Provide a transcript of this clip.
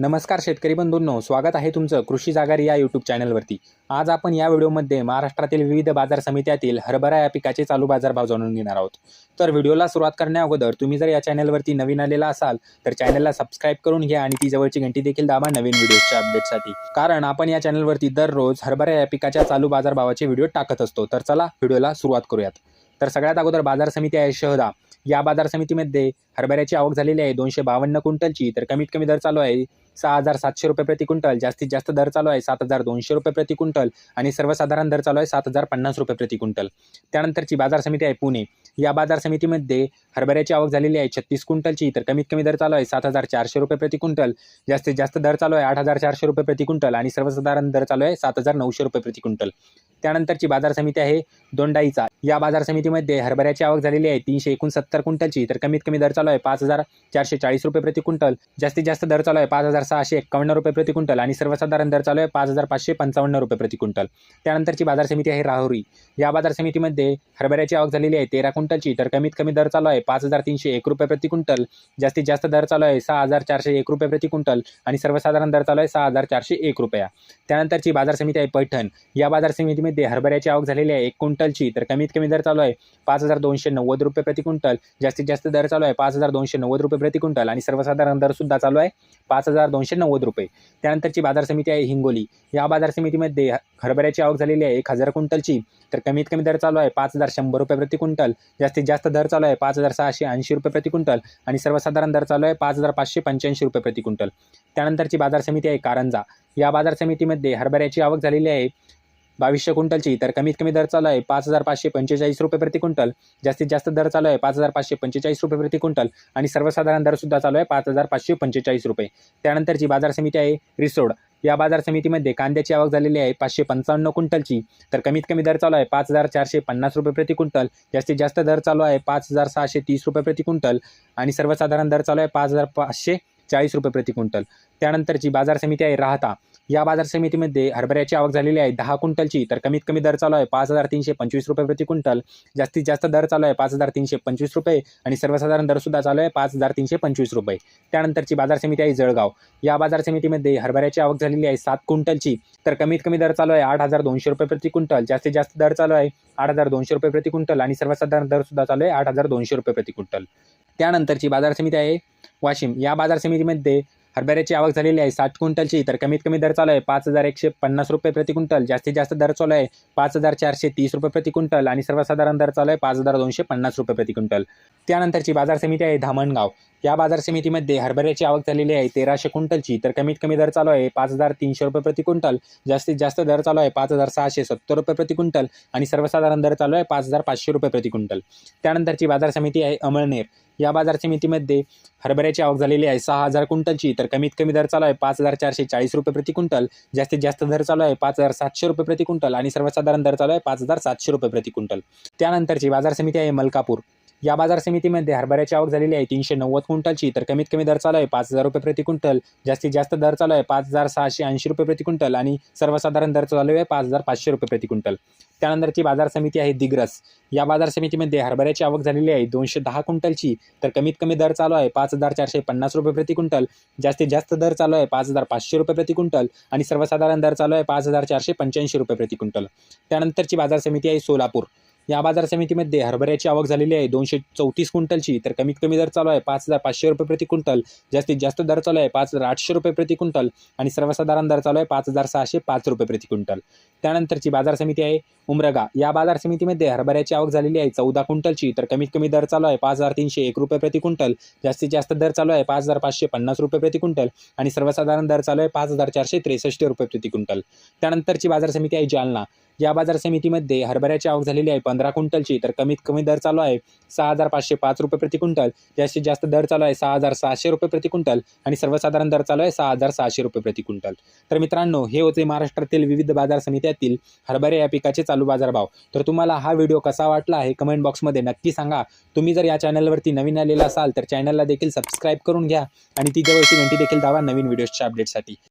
नमस्कार शेतकरी बंधूंनो स्वागत आहे तुमचं कृषी जागारी या यूट्यूब चॅनलवरती आज आपण या व्हिडिओमध्ये महाराष्ट्रातील विविध बाजार समित्यातील हरभरा या पिकाचे चालू बाजारभाव जाणून घेणार आहोत. तर व्हिडिओला सुरुवात करण्या अगोदर तुम्ही जर या चॅनलवरती नवीन आलेला असाल तर चॅनलला सबस्क्राईब करून घ्या आणि ती जवळची घंटी देखील दाबा नवीन व्हिडिओच्या अपडेटसाठी कारण आपण या चॅनलवरती दररोज हरभरा या पिकाच्या चालू बाजारभावाचे व्हिडिओ टाकत असतो. तर चला व्हिडिओला सुरुवात करूयात. तर सगळ्यात अगोदर बाजार समिती आहे शहदा. या बाजार समितीमध्ये हरभऱ्याची आवक झालेली आहे दोनशे बावन्न क्विंटलची तर कमीत कमी दर चालू आहे सहा हजार सातशे रुपये प्रति क्विंटल. जास्तीत जास्त दर चालू आहे सात हजार दोनशे रुपये प्रति क्विंटल आणि सर्वसाधारण दर चालू आहे सात हजार पन्नास रुपये प्रति क्विंटल. त्यानंतरची बाजार समिती आहे पुणे. या बाजार समितीमध्ये हरभऱ्याची आवक झालेली आहे छत्तीस क्विंटलची तर कमीत कमी दर चालू आहे सात हजार चारशे रुपये प्रति क्विंटल. जास्तीत जास्त दर चालू आहे आठ हजार चारशे रुपये प्रति क्विंटल आणि सर्वसाधारण दर चालू आहे सात हजार नऊशे रुपये प्रति क्विंटल. त्यानंतरची बाजार समिती आहे दोंडाईचा. या बाजार समितीमध्ये हरभऱ्याची आवक झालेली आहे तीनशे एकोणसत्तर क्विंटलची तर कमीत कमी दर चालू आहे पाच हजार चारशे चाळीस रुपये प्रति क्विंटल. जास्तीत जास्त दर चालू आहे पाच हजार सहाशे एक्कावन्न रुपये प्रति क्विंटल आणि सर्वसाधारण दर चालू आहे पाच हजार पाचशे पंचावन्न रुपये प्रति क्विंटल. त्यानंतरची बाजार समिती आहे राहुरी. या बाजार समितीमध्ये हरभऱ्याची आवक झालेली आहे तेरा क्विंटलची तर कमीत कमी दर चालू आहे पाच हजार तीनशे एक रुपये प्रति क्विंटल. जास्तीत जास्त दर चालू आहे सहा हजार चारशे एक रुपये प्रति क्विंटल आणि सर्वसाधारण दर चालू आहे सहा हजार चारशे एक रुपया. त्यानंतरची बाजार समिती आहे पैठण. या बाजार समितीमध्ये हरभऱ्याची आवक झालेली आहे एक क्विंटलची तर कमीत कमी दर चालू आहे पाच हजार दोनशे नव्वद रुपये प्रति क्विंटल. जास्तीत जास्त दर चालू आहे पाच हजार दोनशे नव्वद रुपये प्रति क्विंटल आणि सर्वसाधारण दर सुद्धा चालू आहे पाच हजार दोनशे नव्वद रुपये. त्यानंतरची बाजार समिती आहे हिंगोली. या बाजार समितीमध्ये हरभऱ्याची आवक झालेली आहे एक हजार क्विंटलची. तर कमीत कमी दर चालू आहे पाच हजार शंभर रुपये प्रति क्विंटल. जास्तीत जास्त दर चालू आहे पाच हजार सहाशे ऐंशी रुपये प्रति क्विंटल. आणि सर्वसाधारण दर चालू आहे पाच हजार पाचशे पंच्याऐंशी रुपये प्रति क्विंटल. त्यानंतरची बाजार समिती आहे कारंजा. या बाजार समितीमध्ये हरभऱ्याची आवक झालेली आहे बावीसशे क्विंटलची. तर कमीत कमी दर चालू आहे पाच हजार पाचशे पंचेचाळीस रुपये प्रति क्विंटल. जास्तीत जास्त दर चालू आहे पाच हजार पाचशे पंचेचाळीस रुपये प्रति क्विंटल. आणि सर्वसाधारण दरसुद्धा चालू आहे पाच हजार पाचशे पंचेचाळीस रुपये. त्यानंतरची बाजार समिती आहे रिसोड. या बाजार समितीमध्ये कांद्याची आवक झालेली आहे पाचशे पंचावन्न क्विंटलची. तर कमीत कमी दर चालू आहे पाच हजार चारशे पन्नास रुपये प्रति क्विंटल. जास्तीत जास्त दर चालू आहे पाच हजार सहाशे तीस रुपये प्रति क्विंटल. आणि सर्वसाधारण दर चालू आहे पाच हजार पाचशे चाळीस रुपये प्रति क्विंटल. त्यानंतरची बाजार समिती आहे राहता. या बाजार समितीमध्ये हरभऱ्याची आवक झालेली आहे. दहा क्विंटलची. तर कमीत कमी दर चालू आहे पाच हजार तीनशे पंचवीस रुपये प्रति क्विंटल. जास्तीत जास्त दर चालू आहे पाच हजार तीनशे पंचवीस रुपये आणि सर्वसाधारण दरसुद्धा चालू आहे पाच हजार तीनशे पंचवीस रुपये. त्यानंतरची बाजार समिती आहे जळगाव. या बाजार समितीमध्ये हरभऱ्याची आवक झालेली आहे सात क्विंटलची. तर कमीत कमी दर चालू आहे आठ हजार दोनशे रुपये प्रति क्विंटल. जास्तीत जास्त दर चालू आहे आठ हजार दोनशे रुपये प्रति क्विंटल आणि सर्वसाधारण दरसुद्धा चालू आहे आठ हजार दोनशे रुपये प्रति क्विंटल. त्यानंतरची बाजार समिती आहे वाशिम. या बाजार समितीमध्ये हरभऱ्याची आवक झालेली आहे. साठ क्विंटलची. तर कमीत कमी दर चालू आहे. पाच हजार एकशे पन्नास रुपये प्रति क्विंटल. जास्तीत जास्त दर चालू आहे. पाच हजार चारशे तीस रुपये प्रति क्विंटल आणि सर्वसाधारण दर चालू आहे पाच हजार दोनशे पन्नास रुपये प्रति क्विंटल. त्यानंतरची बाजार समिती आहे धामणगाव. या बाजार समितीमध्ये हरभऱ्याची आवक झालेली आहे तेराशे क्विंटलची. तर कमीत कमी दर चालू आहे पाच हजार तीनशे रुपये प्रति क्विंटल. जास्तीत जास्त दर चालू आहे पाच हजार सहाशे सत्तर रुपये प्रति क्विंटल आणि सर्वसाधारण दर चालू आहे पाच हजार पाचशे रुपये प्रति क्विंटल. त्यानंतरची बाजार समिती आहे अमळनेर. या बाजार समितीमध्ये हरभऱ्याची आवक झालेली आहे सहा हजार क्विंटलची. तर कमीत कमी दर चालू आहे पाच हजार चारशे चाळीस रुपये प्रति क्विंटल. जास्तीत जास्त दर चालू आहे पाच हजार सातशे रुपये प्रति क्विंटल आणि सर्वसाधारण दर चालू आहे पाच हजार सातशे रुपये प्रति क्विंटल. त्यानंतरची बाजार समिती आहे मलकापूर. या बाजार समितीमध्ये हरभऱ्याची आवक झालेली आहे. तीनशे नव्वद क्विंटलची. तर कमीत कमी दर चालू आहे. पाच हजार रुपये प्रति क्विंटल. जास्तीत जास्त दर चालू आहे. पाच हजार सहाशे ऐंशी रुपये प्रति क्विंटल आणि सर्वसाधारण दर चालू आहे पाच हजार पाचशे रुपये प्रति क्विंटल. त्यानंतरची बाजार समिती आहे दिग्रस. या बाजार समितीमध्ये हरभऱ्याची आवक झालेली आहे दोनशे दहा क्विंटलची. तर कमीत कमी दर चालू आहे पाच हजार चारशे पन्नास रुपये प्रति क्विंटल. जास्तीत जास्त दर चालू आहे पाच हजार पाचशे रुपये प्रति क्विंटल आणि सर्वसाधारण दर चालू आहे पाच हजार चारशे पंच्याऐंशी रुपये प्रति क्विंटल. त्यानंतरची बाजार समिती आहे सोलापूर. या बाजार समितीमध्ये हरभऱ्याची आवक झालेली आहे. दोनशे चौतीस क्विंटलची. तर कमीत कमी दर चालू आहे पाच हजार पाचशे रुपये प्रति क्विंटल. जास्तीत जास्त दर चालू आहे पाच हजार आठशे रुपये प्रति क्विंटल. आणि सर्वसाधारण दर चालू आहे पाच हजार सहाशे पाच रुपये प्रति क्विंटल. त्यानंतरची बाजार समिती आहे उमरगा. या बाजार समितीमध्ये हरभऱ्याची आवक झालेली आहे चौदा क्विंटलची. तर कमीत कमी दर चालू आहे पाच हजार तीनशे एक रुपये प्रति क्विंटल. जास्तीत जास्त दर चालू आहे पाच हजार पाचशे पन्नास रुपये प्रति क्विंटल. आणि सर्वसाधारण दर चालू आहे पाच हजार चारशे त्रेसष्ट रुपये प्रति क्विंटल. त्यानंतरची बाजार समिती आहे जालना. या बाजार समितीमध्ये हरभऱ्याची आवक झालेली आहे. पंधरा क्विंटलची तर कमीत कमी दर चालू आहे सहा हजार पाचशे पाच रुपये प्रति क्विंटल. जास्तीत जास्त दर चालू आहे सहा हजार सहाशे रुपये प्रति क्विंटल आणि सर्वसाधारण दर चालू आहे सहा हजार सहाशे रुपये प्रति क्विंटल. तर मित्रांनो हे होते महाराष्ट्रातील विविध बाजार समित्यातील हरभरे या पिकाचे चालू बाजारभाव. तर तुम्हाला हा व्हिडिओ कसा वाटला आहे कमेंट बॉक्समध्ये नक्की सांगा. तुम्ही जर या चॅनलवरती नवीन आलेला असाल तर चॅनलला देखील सबस्क्राईब करून घ्या आणि ती जवळची घंटी देखील दावा नवीन व्हिडिओच्या अपडेटसाठी.